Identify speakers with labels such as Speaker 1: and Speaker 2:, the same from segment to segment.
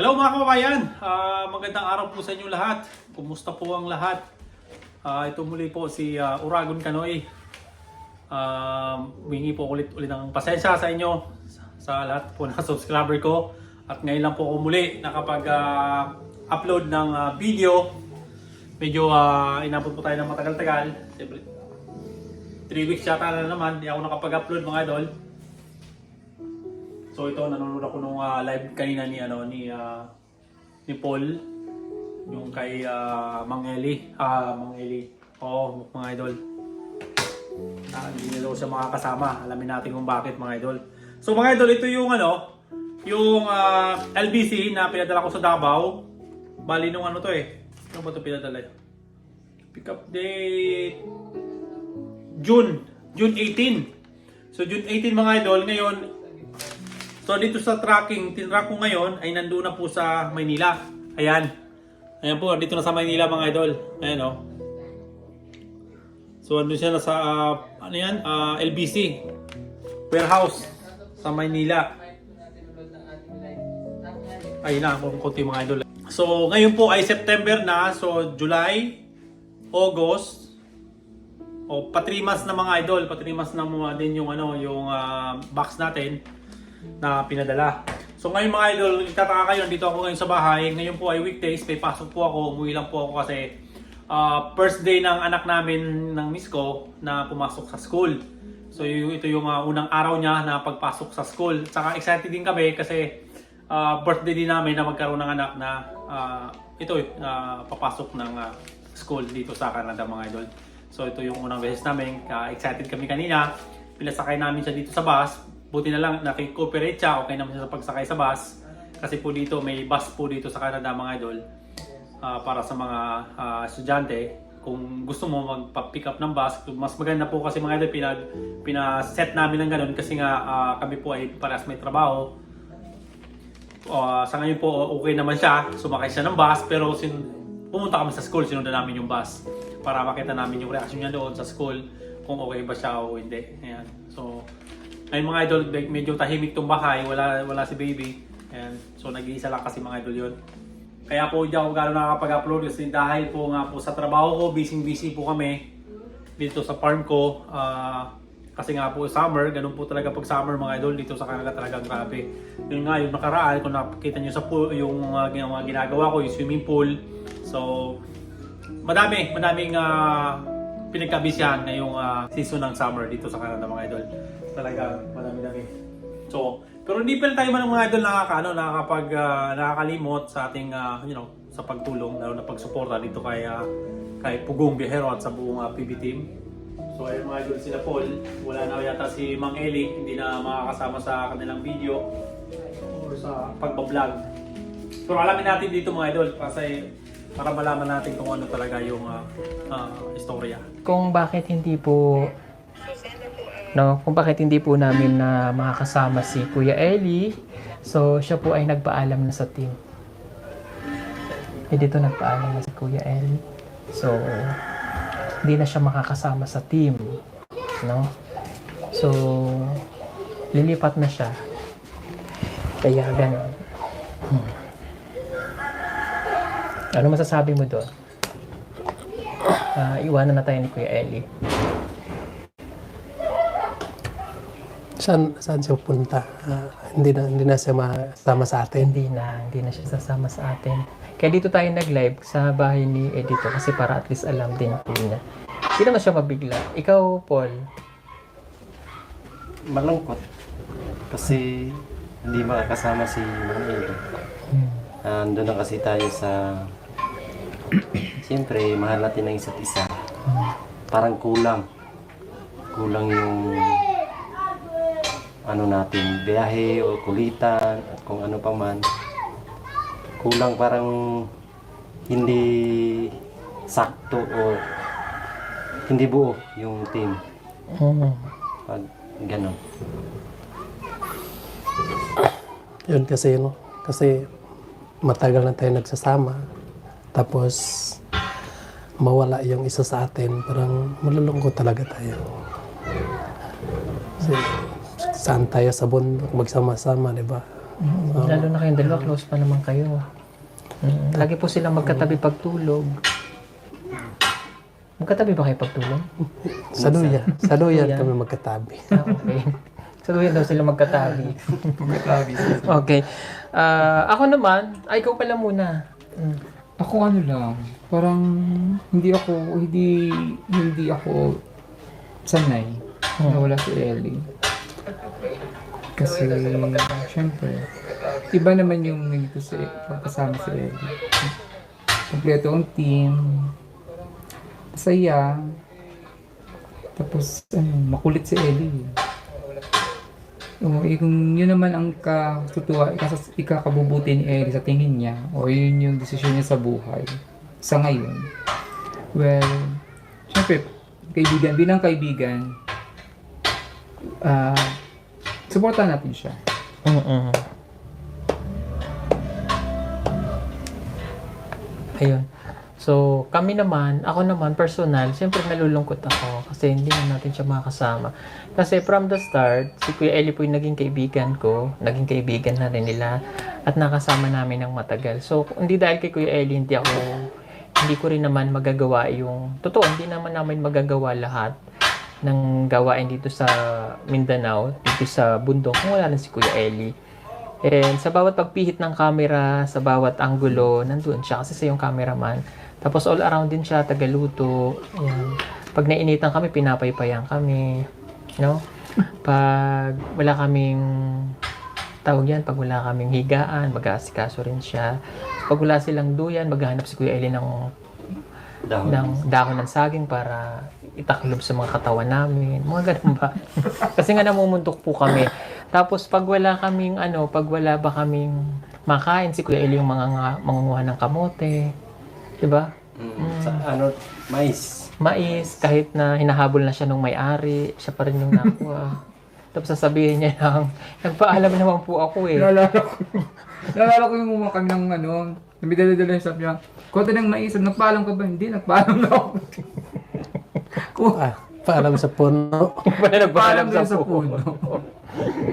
Speaker 1: Hello mga kababayan, Ah, magandang araw po sa inyo lahat. Kumusta po ang lahat? Ah, ito muli po si ah, Uragon Kanoy. Um, wingi po ulit ulit ng pasensya sa inyo sa, lahat po ng subscriber ko. At ngayon lang po ako muli nakapag-upload ng ah, video. Medyo uh, inabot po tayo ng matagal-tagal. Siyempre, 3 weeks yata na naman, di ako nakapag-upload mga idol. So ito nanonood ako nung ah, live kanina ni ano ni ah, ni Paul yung kay ah, Mang Eli. Ah, Mang Eli. Oo, mga idol. Ah, hindi na daw siya. Alamin natin kung bakit mga idol. So mga idol, ito yung ano, yung ah, LBC na pinadala ko sa Davao. Bali nung ano to eh. Ano ba ito pinadala? Pick up date June. June 18. So June 18 mga idol, ngayon So dito sa tracking, tinrack ko ngayon ay nandoon na po sa Maynila. Ayan. Ayan po, dito na sa Maynila mga idol. Ayan oh. So andun siya na sa ah, ano yan? Ah, LBC warehouse sa Maynila. Ayun na, konti mga idol. So ngayon po ay September na, so July, August, o pa 3 months na mga idol, pa 3 months na mga din yung ano, yung ah, box natin na pinadala. So ngayon mga idol, nagtataka kayo, dito ako ngayon sa bahay. Ngayon po ay weekdays, may pasok po ako, umuwi lang po ako kasi ah, first day ng anak namin ng miss ko na pumasok sa school. So ito yung ah, unang araw niya na pagpasok sa school. Saka excited din kami kasi ah, birthday din namin na magkaroon ng anak na ah, ito ah, papasok ng ah, school dito sa Canada mga idol. So ito yung unang beses namin, Ah, excited kami kanina. Pinasakay namin siya dito sa bus. Buti na lang nakikooperate siya, okay naman siya sa pagsakay sa bus. Kasi po dito may bus po dito sa Canada mga idol ah, para sa mga ah, estudyante. Kung gusto mo magpa-pick up ng bus, mas maganda po kasi mga idol pinag pina-set namin ng ganun kasi nga ah, kami po ay parehas may trabaho. Ah, sa ngayon po okay naman siya, sumakay siya ng bus pero sin pumunta kami sa school, sinundan namin yung bus para makita namin yung reaction niya doon sa school kung okay ba siya o hindi. Ayan. So, ayun mga idol, medyo tahimik tong bahay, wala wala si baby. Ayan. So, nag-iisa lang kasi mga idol yun. Kaya po hindi ako gano'n nakakapag-upload kasi dahil po nga po sa trabaho ko, busy-busy po kami dito sa farm ko. Ah, kasi nga po summer, ganun po talaga pag summer mga idol dito sa Canada talagang grabe. Yun nga yung nakaraan, kung nakita nyo sa pool, yung mga ginagawa ko, yung swimming pool. So, madami, madaming uh, pinagkabisyahan ngayong ah, season ng summer dito sa Canada mga idol. Talaga, madami-dami. So, pero hindi pa tayo man mga idol nakakaano, nakakapag ah, nakakalimot sa ating ah, you know, sa pagtulong lalo na pagsuporta dito kay ah, kay Pugong Bihero at sa buong ah, PB team. So ayun mga idol sila Paul, wala na yata si Mang Eli, hindi na makakasama sa kanilang video or sa pagbablog. Pero alamin natin dito mga idol kasi para malaman natin kung ano talaga yung ah, ah, istorya.
Speaker 2: kung bakit hindi po no, kung bakit hindi po namin na makakasama si Kuya Eli. So, siya po ay nagpaalam na sa team. Eh, dito nagpaalam na si Kuya Eli. So, hindi na siya makakasama sa team. No? So, lilipat na siya. Kaya ganun. Hmm. Ano masasabi mo doon? Ah, iwanan na tayo ni Kuya Eli.
Speaker 3: Saan, saan siya punta? Ah, hindi na hindi na siya masama sa atin.
Speaker 2: Hindi na, hindi na siya sasama sa atin. Kaya dito tayo nag-live sa bahay ni Edito kasi para at least alam din po niya. Hindi naman siya mabigla. Ikaw, Paul,
Speaker 4: malungkot kasi hindi makakasama si Mang Edo. Ando na kasi tayo sa Siyempre, mahal natin ang isa't isa. Parang kulang. Kulang yung ano natin, biyahe o kulitan at kung ano pa man. Kulang parang hindi sakto o hindi buo yung team.
Speaker 2: mm,
Speaker 4: Pag ganon.
Speaker 3: Yun kasi, no? Kasi matagal na tayo nagsasama. Tapos mawala yung isa sa atin. Parang malulungkot talaga tayo. Kasi saan tayo sa bundok magsama-sama, di ba?
Speaker 2: Lalo na kayong dalawa, close pa naman kayo. Mm, Lagi po silang magkatabi pagtulog. Magkatabi ba kayo pagtulog?
Speaker 3: Sa duyan. Sa Duyan. kami magkatabi.
Speaker 2: Ah, okay. So, doon daw sila magkatabi. okay. Ah, ako naman, ay, ikaw pala muna. Mm.
Speaker 5: Ako ano lang, parang hindi ako, hindi, hindi ako sanay na wala si Ellie. Kasi, syempre, iba naman yung nandito si, pagkasama si Ellie. Kompleto ang team, masaya, tapos, ano, makulit si Ellie. Oo, eh, kung yun naman ang katutuwa, ikas- ikakabubuti ni Ellie sa tingin niya, o yun yung desisyon niya sa buhay, sa ngayon, well, syempre, kaibigan, bilang kaibigan, ah, supportan natin siya.
Speaker 2: Mm-mm. Ayun. So, kami naman, ako naman, personal, siyempre nalulungkot ako kasi hindi na natin siya makasama. Kasi from the start, si Kuya Eli po yung naging kaibigan ko, naging kaibigan na rin nila, at nakasama namin ng matagal. So, hindi dahil kay Kuya Eli, hindi ako, hindi ko rin naman magagawa yung, totoo, hindi naman namin magagawa lahat ng gawain dito sa Mindanao, dito sa bundok, kung wala na si Kuya Eli. And sa bawat pagpihit ng camera, sa bawat anggulo, nandun siya kasi siya yung cameraman. Tapos all around din siya, tagaluto. Ayan. Pag nainitan kami, pinapaypayan kami. No? Pag wala kaming tawag yan, pag wala kaming higaan, mag-aasikaso rin siya. Pag wala silang duyan, maghahanap si Kuya Eli ng
Speaker 4: Dahon.
Speaker 2: ng dahon ng saging para itaklob sa mga katawan namin. Mga ganun ba? Kasi nga namumuntok po kami. Tapos pag wala kaming ano, pag wala ba kaming makain, si Kuya Eli yung mga mangunguha ng kamote. 'Di ba?
Speaker 4: Mm, Sa, ano, mais.
Speaker 2: Mais, kahit na hinahabol na siya nung may-ari, siya pa rin yung nakuha. Tapos sasabihin niya lang, nagpaalam naman po ako eh.
Speaker 5: Naalala ko, ko yung mga kami ng ano, namidala-dala yung sabi niya, konti ng mais, nagpaalam ka ba? Hindi, nagpaalam na ako.
Speaker 3: Ah, paalam sa puno.
Speaker 2: Nagpaalam
Speaker 5: Nagpaalam
Speaker 2: sa
Speaker 5: sa
Speaker 2: puno.
Speaker 5: puno.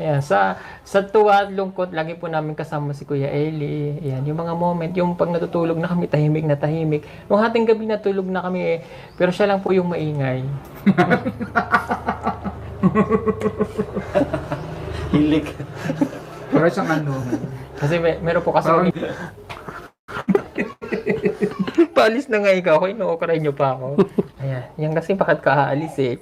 Speaker 2: Ayan, sa sa tuwa at lungkot, lagi po namin kasama si Kuya Eli. Ayan, yung mga moment, yung pag natutulog na kami, tahimik na tahimik. Yung hating gabi natulog na kami eh, pero siya lang po yung maingay.
Speaker 4: Hilik.
Speaker 5: Para siyang ano,
Speaker 2: Kasi may, meron po kasi
Speaker 5: parang
Speaker 2: Paalis na nga ikaw, inuokray niyo pa ako. Ayan, yan kasi bakit ka aalis eh.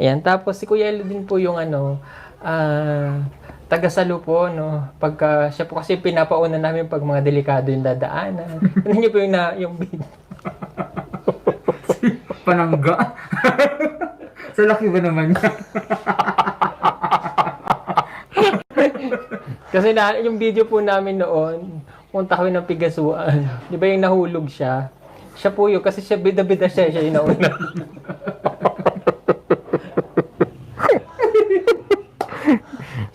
Speaker 2: Ayan, tapos si Kuya Eli din po yung ano, ah, taga-salo po, no. Pagka, siya po kasi pinapauna namin pag mga delikado yung dadaanan. Ano niyo po yung, na, yung video?
Speaker 5: panangga. Sa laki ba naman niya?
Speaker 2: Kasi na, yung video po namin noon, punta kami ng Pigasuan. Di ba yung nahulog siya? Siya po yun, kasi siya bida-bida siya, siya yung nauna.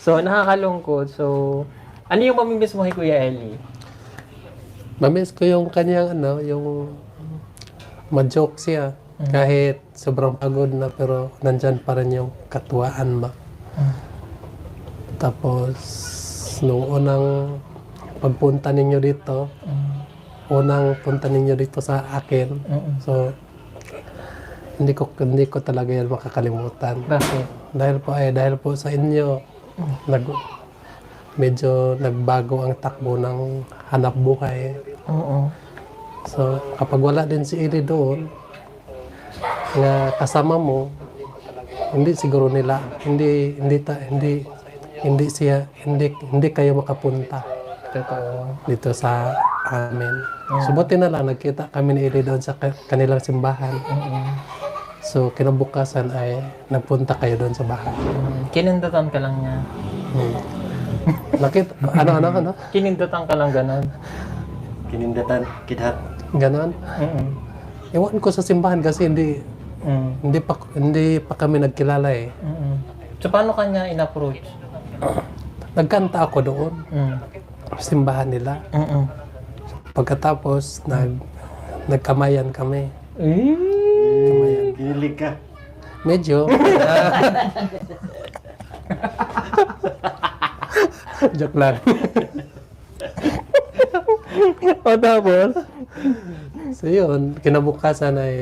Speaker 2: So, nakakalungkot. So, ano yung mamimiss mo kay Kuya Eli?
Speaker 3: Mamiss ko yung kanyang ano, yung ma-joke siya. Kahit sobrang pagod na pero nandyan pa rin yung katuwaan ba. Tapos, nung unang pagpunta ninyo dito, unang punta ninyo dito sa akin, so, hindi ko hindi ko talaga yan makakalimutan.
Speaker 2: Bakit?
Speaker 3: Dahil po ay dahil po sa inyo nag medyo nagbago ang takbo ng hanap buhay.
Speaker 2: Oo.
Speaker 3: So kapag wala din si Ili doon nga kasama mo hindi siguro nila hindi hindi ta, hindi hindi siya hindi hindi kayo makapunta
Speaker 2: Totoo.
Speaker 3: dito sa amin. So buti na lang nagkita kami ni Ili doon sa ka- kanilang simbahan. So kinabukasan ay nagpunta kayo doon sa bahay.
Speaker 2: Mm, Kinindatan ka lang niya.
Speaker 3: Hmm. Nakita, ano, ano, ano?
Speaker 2: Kinindatan ka lang ganun.
Speaker 4: Kinindatan, kidhat.
Speaker 3: Ganon.
Speaker 2: Mm-mm.
Speaker 3: Ewan ko sa simbahan kasi hindi,
Speaker 2: Mm.
Speaker 3: hindi pa, hindi pa kami nagkilala eh.
Speaker 2: Mm-mm. So, paano kanya in-approach?
Speaker 3: Nagkanta ako doon,
Speaker 2: Mm.
Speaker 3: simbahan nila.
Speaker 2: Mm-mm.
Speaker 3: Pagkatapos, nag, nagkamayan kami.
Speaker 2: Eh?
Speaker 4: Hinilig ka.
Speaker 3: Medyo, Joke lang.
Speaker 2: o tapos?
Speaker 3: So yun, kinabukasan ay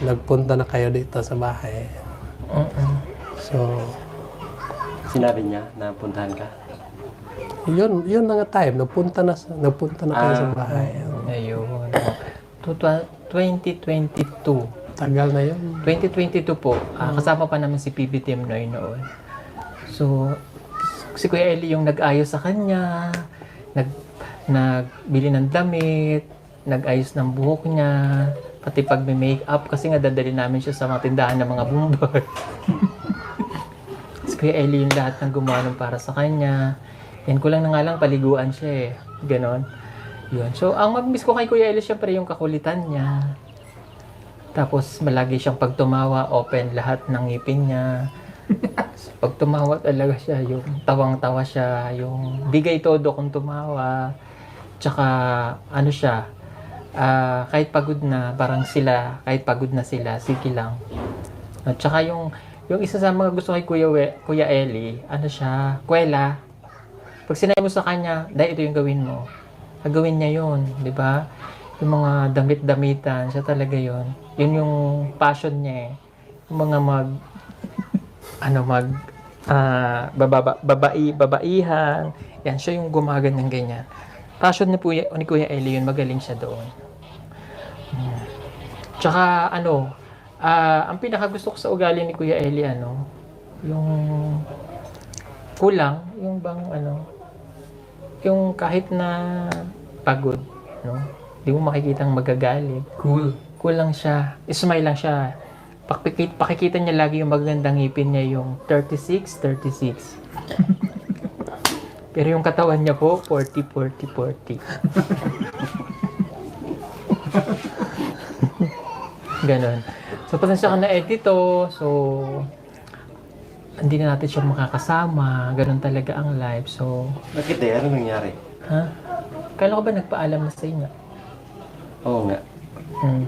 Speaker 3: nagpunta na kayo dito sa bahay. So,
Speaker 4: Sinabi niya na puntahan ka.
Speaker 3: yun, yun na nga time. Nagpunta na, sa- nagpunta na kayo sa
Speaker 4: Ah.
Speaker 3: bahay.
Speaker 2: Ayun. To- twa- 2022.
Speaker 3: Tagal na yun.
Speaker 2: 2022 po, ah, kasama pa namin si PB Team Noy noon. So, si Kuya Eli yung nag-ayos sa kanya, nag, nagbili ng damit, nag-ayos ng buhok niya, pati pag may make-up, kasi nga dadali namin siya sa mga tindahan ng mga bumbay. si Kuya Eli yung lahat ng gumawa para sa kanya. Yan ko lang na nga lang, paliguan siya eh. Ganon. Yun. So, ang mag-miss ko kay Kuya Eli, syempre yung kakulitan niya. Tapos malagi siyang pag tumawa, open lahat ng ngipin niya. pag tumawa talaga siya, yung tawang-tawa siya, yung bigay todo kung tumawa. Tsaka ano siya, ah, kahit pagod na, parang sila, kahit pagod na sila, sige lang. At tsaka yung, yung isa sa mga gusto kay Kuya, We, Kuya Eli, ano siya, kwela. Pag sinabi mo sa kanya, dahil ito yung gawin mo, gagawin niya yun, di ba? Yung mga damit-damitan, siya talaga yun. Yun yung passion niya eh. Yung mga mag, ano, mag, ah, bababa, babai, babaihan. Yan, siya yung gumagan ng ganyan. Passion ni, Kuya, ni Kuya Eli yun, magaling siya doon. Hmm. Tsaka, ano, ah, ang pinaka gusto ko sa ugali ni Kuya Eli, ano, yung kulang, yung bang, ano, yung kahit na pagod, no? Di mo makikitang magagalit.
Speaker 5: Cool.
Speaker 2: Kulang siya. Ismile lang siya. Pakikita, pakikita niya lagi yung magandang ngipin niya yung 36, 36. Pero yung katawan niya po, 40, 40, 40. Ganon. So, pasensya ka na edito. So, hindi na natin siya makakasama. Ganon talaga ang life. So,
Speaker 4: Bakit eh? Ano nangyari?
Speaker 2: ha? Kala ko ba nagpaalam na sa inyo?
Speaker 4: Oo nga.
Speaker 2: Hmm.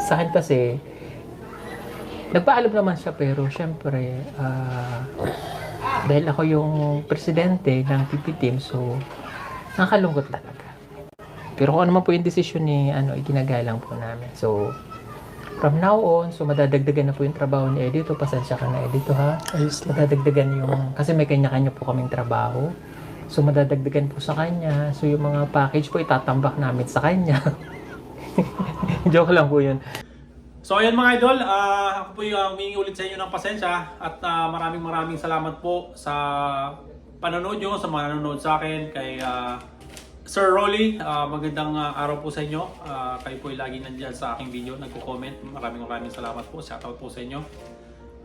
Speaker 2: Sa akin kasi, nagpaalam naman siya pero syempre, ah, dahil ako yung presidente ng PP team, so nakakalungkot talaga. Pero kung ano man po yung desisyon ni ano, iginagalang po namin. So, from now on, so madadagdagan na po yung trabaho ni Edito. Pasensya ka na Edito ha.
Speaker 3: Ayos lang.
Speaker 2: Madadagdagan yung, kasi may kanya-kanya po kaming trabaho. So, madadagdagan po sa kanya. So, yung mga package po itatambak namin sa kanya. Joke lang po yun.
Speaker 1: So ayan mga idol, ah, ako po yung humingi ulit sa inyo ng pasensya at ah, maraming maraming salamat po sa panonood nyo, sa mga nanonood sa akin, kay ah, Sir Rolly, ah, magandang ah, araw po sa inyo. Ah, kayo po ay lagi nandyan sa aking video, nagko-comment. Maraming maraming salamat po, shoutout po sa inyo.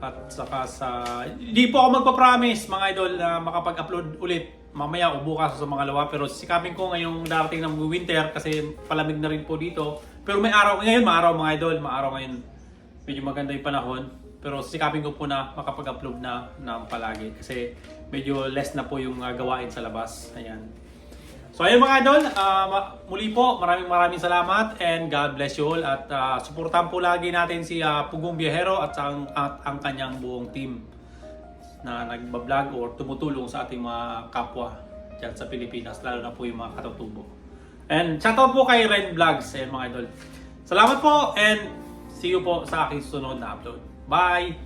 Speaker 1: At saka sa... Hindi po ako magpa-promise mga idol na makapag-upload ulit mamaya o bukas sa mga lawa. Pero sikapin ko ngayong darating ng winter kasi palamig na rin po dito. Pero may araw ngayon, maaraw mga idol, maaraw ngayon. Medyo maganda yung panahon. Pero sikapin ko po na makapag-upload na ng palagi kasi medyo less na po yung ah, gawain sa labas. Ayan. So ayun mga idol, ma- muli po maraming maraming salamat and God bless you all at ah, suportahan po lagi natin si ah, Pugong Biyahero at ang, at ang kanyang buong team na nagbablog or tumutulong sa ating mga kapwa dyan sa Pilipinas, lalo na po yung mga katutubo. And shoutout po kay Ren Vlogs, ayan mga idol. Salamat po and see you po sa aking susunod na upload. Bye!